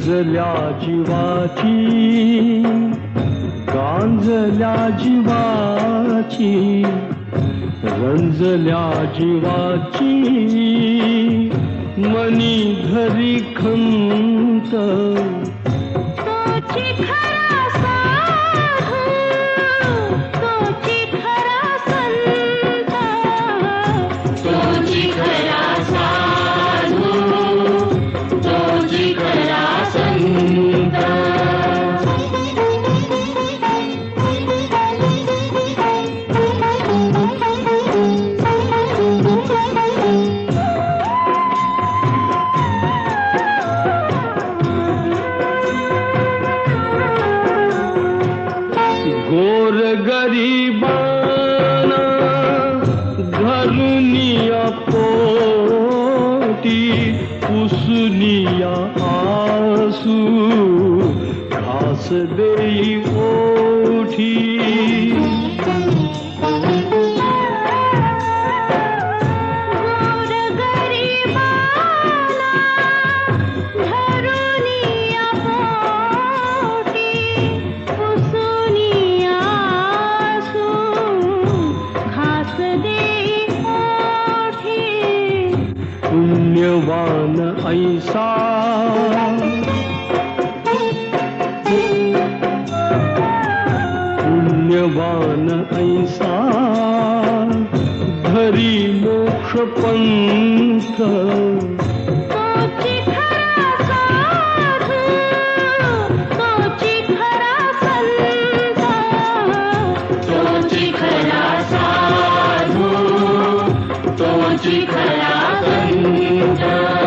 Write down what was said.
गांजल्या जीवाची गांजल्या जीवाची रंजल्या जीवाची मनी धरी खंत गरिबाना घरुनिया पोटी पुसनिया आसू घास देई ओठी. पुण्यवान ऐसा। पुण्यवान ऐसा। धरी मोक्ष पंथ। तोची खरा Thank you.